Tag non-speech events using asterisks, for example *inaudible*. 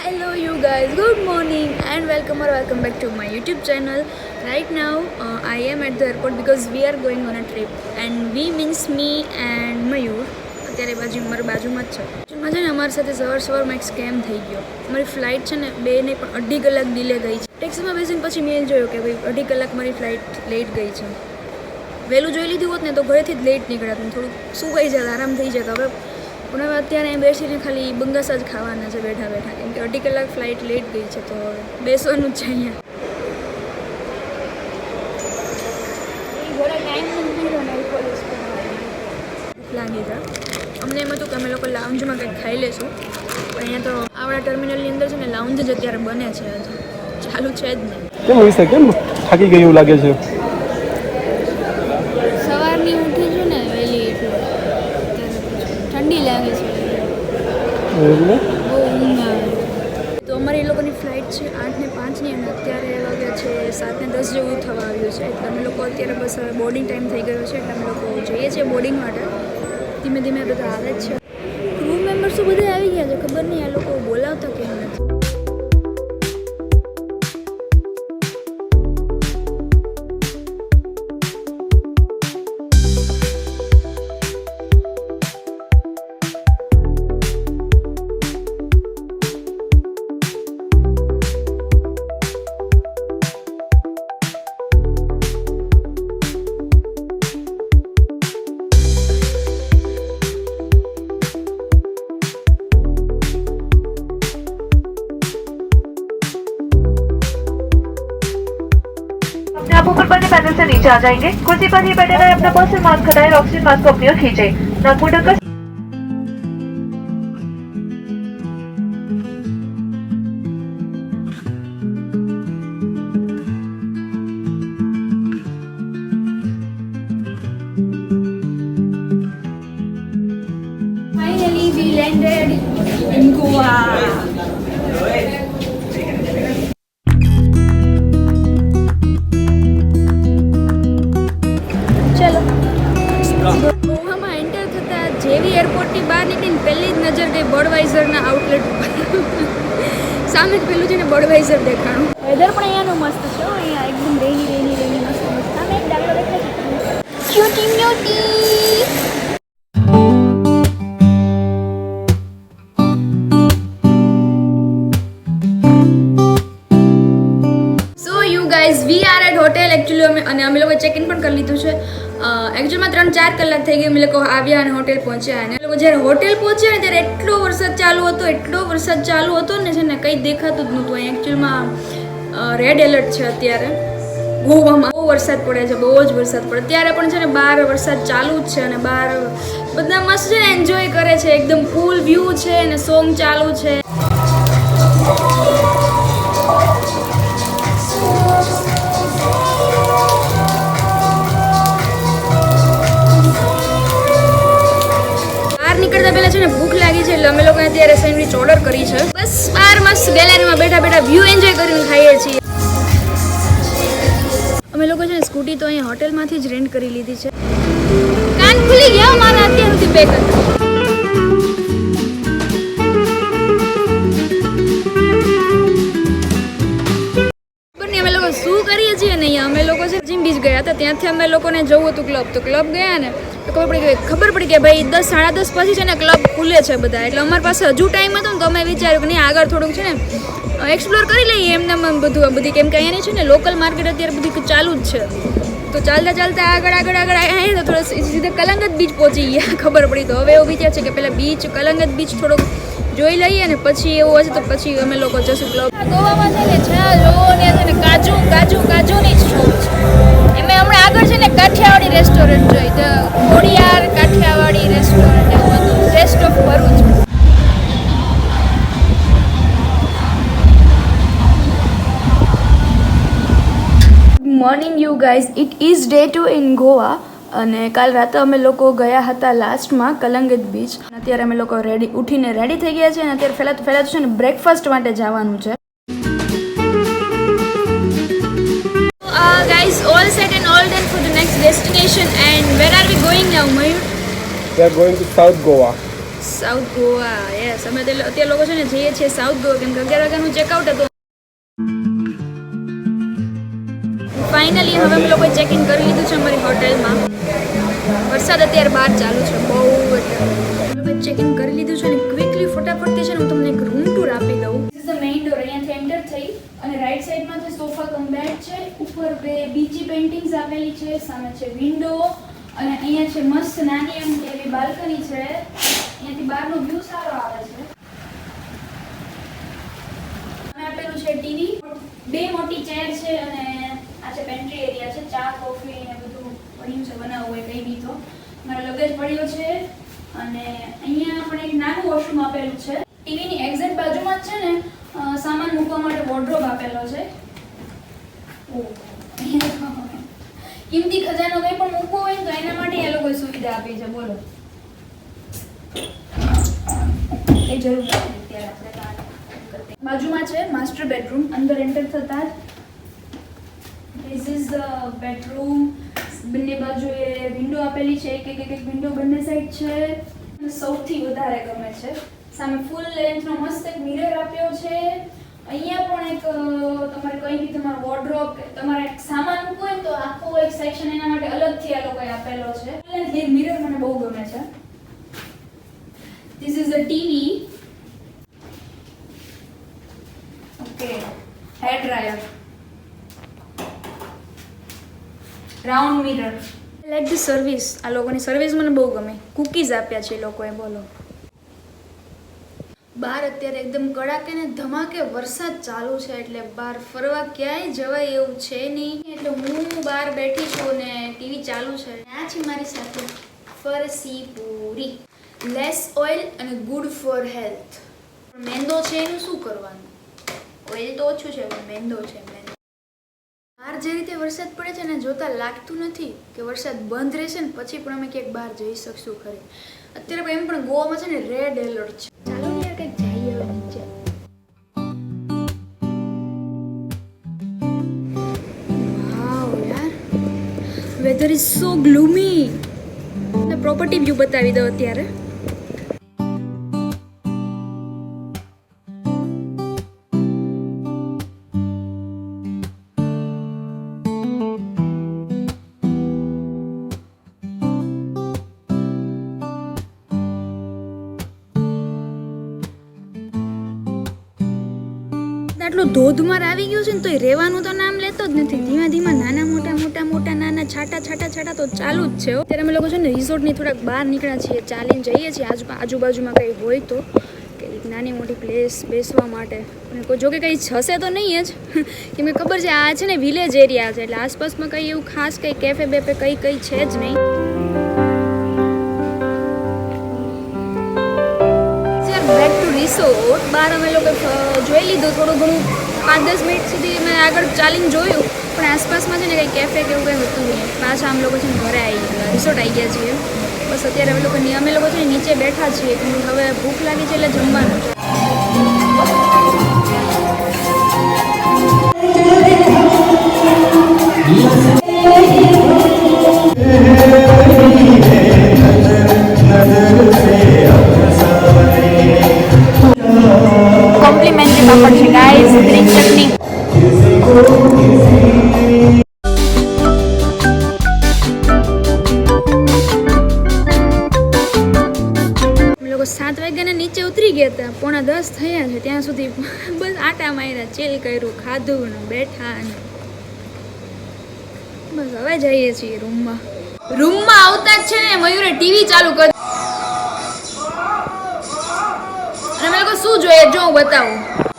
You guys. Good morning and welcome or welcome back to my YouTube channel. Right now, uh, I am at the airport because we are going on a trip, and we means me and Mayur. અત્યારે બાજુ મારી બાજુમાં જ છે જેમાં છે ને અમારી સાથે સવાર સવારમાં એક સ્કેમ થઈ ગયો અમારી ફ્લાઇટ છે ને બે નહીં પણ અઢી કલાક ડિલે ગઈ છે ટેક્સીમાં બેસીને પછી મેં જોયું કે ભાઈ અઢી કલાક મારી ફ્લાઇટ લેટ ગઈ છે વહેલું જોઈ લીધું હોત ને તો ઘરેથી જ લેટ નીકળ્યા થોડુંક શું કહી જાય આરામ થઈ જાય હવે પણ હવે અત્યારે અહીં બેસીને ખાલી બંગસ જ ખાવાના છે બેઠા બેઠા. કેમ કે અઢી કલાક ફ્લાઇટ લેટ ગઈ છે તો હવે બેસવાનું જ છે અહીંયા. લાગી છે. અમને એમ હતું કે અમે લોકો લાઉન્જમાં કંઈક ખાઈ લેશું. પણ અહીંયા તો આવડા ટર્મિનલની અંદર છે ને લાઉન્જ જ અત્યારે બને છે ચાલુ છે જ નહીં. કેમ વિશે કેમ થાકી ગયું લાગે છે? એટલે? તો અમારી એ લોકોની ફ્લાઇટ છે આઠ ને પાંચની અને અત્યારે વાગ્યા છે સાત ને દસ જેવું થવા આવ્યું છે. એટલે અમે લોકો અત્યારે બસ હવે બોર્ડિંગ ટાઈમ થઈ ગયો છે એટલે અમે લોકો જઈએ છીએ બોર્ડિંગ માટે. ધીમે ધીમે બધા આવે જ છે. ऊपर बने पैनल से नीचे आ जाएँगे कुर्सी पर ही बैठे रहे अपना पर्सन मास्क हटाए ऑक्सीजन मास्क को अपनी ओर खींचे मुँह ढककर Finally, we landed in Goa. ગોવામાં એન્ટર થતા જેવી એરપોર્ટની બહાર નીકળીને પહેલી જ નજર ગઈ બર્ડવાઇઝરના આઉટલેટ સામે જ પેલું છે ને બર્ડવાઇઝર દેખાણું. વેધર પણ અહીંયાનું મસ્ત છે અહીંયા એકદમ રેની રેની રેની મસ્ત મસ્ત. સામે એક ડાકલો દેખાય cutie mutie so you guys we are at hotel actually અમે અને અમે લોકો ચેક ઇન પણ કરી લીધું છે. એકચ્યુઅલમાં ત્રણ ચાર કલાક થઈ ગઈ. અમે લોકો આવ્યા અને હોટેલ પહોંચ્યા અને લોકો જ્યારે હોટેલ પહોંચ્યા ને ત્યારે એટલો વરસાદ ચાલુ હતો, એટલો વરસાદ ચાલુ હતો ને છે ને કંઈ દેખાતું જ નહોતું. અહીં એકચ્યુઅલમાં રેડ એલર્ટ છે અત્યારે. ગોવામાં બહુ વરસાદ પડે છે, બહુ જ વરસાદ પડે ત્યારે પણ છે ને બહાર વરસાદ ચાલુ જ છે અને બહાર બધા મસ્ત છે ને એન્જોય કરે છે. એકદમ ફૂલ વ્યૂ છે અને સોંગ ચાલુ છે. ઓર્ડર કરી છે. બસ બાર મસ્ત ગેલેરીમાં બેઠા બેઠા વ્યૂ એન્જોય કરીને ખાઈએ છીએ. અમે લોકો છે ને સ્કૂટી તો અહીંયા હોટેલમાંથી જ રેન્ટ કરી લીધી છે. કાન ખુલી ગયા મારા અત્યાર સુધી બે ત્યાંથી અમે લોકોને જવું હતું ક્લબ તો ક્લબ ગયા ને, તો ખબર પડી ગઈ, ખબર પડી કે ભાઈ દસ, સાડા દસ પછી છે ને ક્લબ ખુલે છે બધા. એટલે અમારી પાસે હજુ ટાઈમ હતો ને તો અમે વિચાર્યું કે નહીં, આગળ થોડુંક છે ને એક્સપ્લોર કરી લઈએ એમને એમ બધું બધી. કેમ કે અહીંયાની છે ને લોકલ માર્કેટ અત્યારે બધી ચાલુ જ છે. તો ચાલતા ચાલતા આગળ આગળ આગળ આવ્યા તો થોડો સીધા કલંગત બીચ પહોંચી ગયા, *laughs* ખબર પડી. તો હવે એવું વિચાર છે કે પહેલાં બીચ કલંગત બીચ થોડોક જોઈ લઈએ ને, પછી એવું હશે તો પછી અમે લોકો જશું ક્લબ ગોવામાં છે ને જ્યાં જોવો ને કાજુ કાજુ, કાજુની જ શોપ છે. એમાં હમણાં આગળ છે ને કાઠિયાવાડી રેસ્ટોરન્ટ જોઈ. તો ખોડિયાર, કાઠિયાવાડી રેસ્ટોરન્ટ એવું હતું. Taste of Bharuch. Morning you guys it is day two in Goa અને કાલ રાતે અમે લોકો ગયા હતા લાસ્ટમાં કલંગત બીચ અત્યારે અમે લોકો રેડી ઉઠીને રેડી થઈ ગયા છે અને અત્યારે પહેલાં તો છે ને બ્રેકફાસ્ટ માટે જવાનું છે. Guys all set and all done for the next destination and where are we going now Mayur? We are going to South Goa. South Goa yes અમે અત્યારે લોકો છે ને જઈએ છીએ સાઉથ ગોવા કેમ કે અગિયાર વાગ્યાનું ચેકઆઉટ હતું. ફાઇનલી હવે અમે લોકોએ ચેક ઇન કરી લીધું છે અમારી હોટેલમાં વરસાદ અત્યારે બહાર ચાલુ છે બહુ એટલે. ચેક ઇન બે બીજી પેઇન્ટિંગ્સ આપેલી છે, સામે છે વિન્ડો અને અહીંયા છે મસ્ત નાની એમ એવી બાલ્કની છે. અહીંયાથી બહારનો વ્યૂ સારો આવે છે. આપેલું છે ટીવી બે મોટી ચેર છે અને આ છે પેન્ટ્રી એરિયા છે. ચા કોફી ને બધું પડ્યું છે, બનાવવું હોય કઈ બી તો. મારો લગેજ પડ્યો છે અને અહીંયા પણ એક નાનું વોશરૂમ આપેલું છે. ટીવીની એક્ઝેક્ટ બાજુમાં જ છે ને સામાન મૂકવા માટે વોર્ડ્રોબ આપેલો છે. અહીંયા કિંમતી ખજાનો કંઈ પણ મૂકવો હોય તો એના માટે એ લોકો સુવિધા આપી છે, બોલો. એ જરૂર નથી બાજુમાં છે માસ્ટર બેડરૂમ, અંદર એન્ટર થતા જ. ધીસ ઇઝ બેડરૂમ બંને બાજુએ વિન્ડો આપેલી છે એક એક એક વિન્ડો બંને સાઈડ છે. સૌથી વધારે ગમે છે. સામે ફૂલ લેન્થનો મસ્ત એક મિરર આપ્યો છે. અ, તમારે વોર્ડરોબ તમારે સામાન મૂકવો હોય તો આખો એક સેક્શન એના માટે અલગથી આ લોકોએ આપેલો છે. એ મિરર મને બહુ ગમે છે. This is a TV okay hair dryer round mirror like the service આ લોકોની સર્વિસ મને બહુ ગમે. કૂકીઝ આપ્યા છે એ લોકોએ બોલો. બહાર અત્યારે એકદમ કડાકે ને ધમાકે વરસાદ ચાલુ છે એટલે બહાર ફરવા ક્યાંય જવાય એવું છે નહીં. એટલે હું બહાર બેઠી છું ને ટીવી ચાલુ છે. આ છે મારી સાથે ફરસી પૂરી. લેસ ઓઇલ અને ગુડ ફોર હેલ્થ મેંદો છે એનું શું કરવાનું? ઓઇલ તો ઓછું છે, પણ મેંદો છે મેંદો. બહાર જે રીતે વરસાદ પડે છે ને જોતા લાગતું નથી કે વરસાદ બંધ રહેશે ને પછી પણ અમે ક્યાંક બહાર જઈ શકશું ખરી. અત્યારે એમ પણ ગોવામાં છે ને રેડ એલર્ટ છે. ને હવે નીચે weather is so gloomy property view બતાવી દો અત્યારે. આટલો ધોધમાર આવી ગયો છે ને તોય રહેવાનું તો નામ લેતો જ નથી. ધીમે ધીમે નાના મોટા મોટા મોટા નાના છાટા છાટા છાટા તો ચાલુ જ છે ત્યારે અમે લોકો છે ને રિસોર્ટની થોડાક બહાર નીકળ્યા છીએ, ચાલીને જઈએ છીએ. આજુ આજુબાજુમાં કંઈ હોય તો કે એક નાની મોટી પ્લેસ બેસવા માટે. અને કોઈ જોકે કંઈ હશે તો નહીં જ. *laughs* કેમ કે ખબર છે આ છે ને વિલેજ એરિયા છે, એટલે આસપાસમાં કંઈ એવું ખાસ કંઈ કેફે બેફે કંઈ કંઈ છે જ નહીં. રિસોર્ટ બહાર અમે લોકો જોઈ લીધું થોડું ઘણું. પાંચ દસ મિનિટ સુધી મેં આગળ ચાલીને જોયું, પણ આસપાસમાં છે ને કંઈ કેફે કે એવું કંઈ હતું નહીં. પાછા અમે લોકો છે ને ઘરે આવી ગયા રિસોર્ટ આવી ગયા છીએ. બસ અત્યારે અમે લોકો અમે લોકો છે ને નીચે બેઠા છીએ હવે ભૂખ લાગી છે એટલે જમવાનું. વાગ્યાના નીચે ઉતરી ગયા હતા. પોણા દસ થયા છે. ત્યાં સુધી બસ આટા માર્યા, ચેલ કર્યું, ખાધું ને બેઠા ને. બસ હવે જઈએ છીએ રૂમમાં. રૂમમાં આવતા જ છે ને, મયુરે ટીવી ચાલુ કરી અને લોકો શું જોઈએ? જો હું બતાવું.